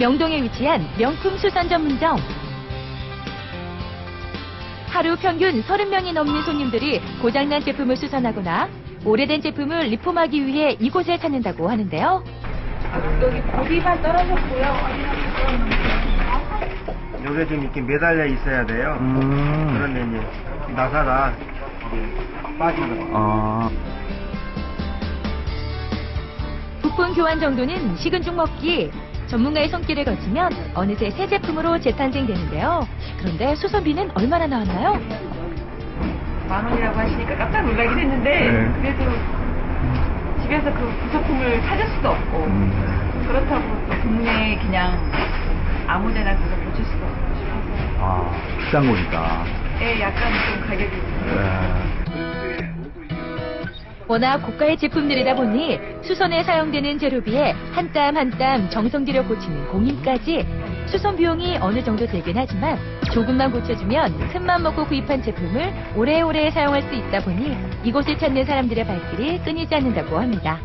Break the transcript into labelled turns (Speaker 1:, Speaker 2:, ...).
Speaker 1: 명동에 위치한 명품 수선 전문점. 하루 평균 30명이 넘는 손님들이 고장난 제품을 수선하거나 오래된 제품을 리폼하기 위해 이곳을 찾는다고 하는데요.
Speaker 2: 여기 고리만 떨어졌고요.
Speaker 3: 여기에 좀 이렇게 매달려 있어야 돼요.
Speaker 4: 음.
Speaker 3: 그런데 이제 나사가 빠지거든요.
Speaker 4: 아.
Speaker 1: 부품 교환 정도는 식은 죽 먹기. 전문가의 손길을 거치면 어느새 새 제품으로 재탄생되는데요. 그런데 수선비는 얼마나 나왔나요?
Speaker 2: 만 원이라고 하시니까 깜짝 놀라긴 했는데
Speaker 4: 네.
Speaker 2: 그래도 집에서 그 부속품을 찾을 수도 없고
Speaker 4: 음.
Speaker 2: 그렇다고 또 동네에 그냥 아무데나 가서 고칠 수도 없고 싶어서
Speaker 4: 아, 비싼 거니까.
Speaker 2: 예, 약간 좀 가격이
Speaker 4: 네.
Speaker 1: 워낙 고가의 제품들이다 보니 수선에 사용되는 재료비에 한 땀 한 땀 정성 들여 고치는 공임까지 수선 비용이 어느 정도 들긴 하지만 조금만 고쳐주면 큰맘 먹고 구입한 제품을 오래오래 사용할 수 있다 보니 이곳을 찾는 사람들의 발길이 끊이지 않는다고 합니다.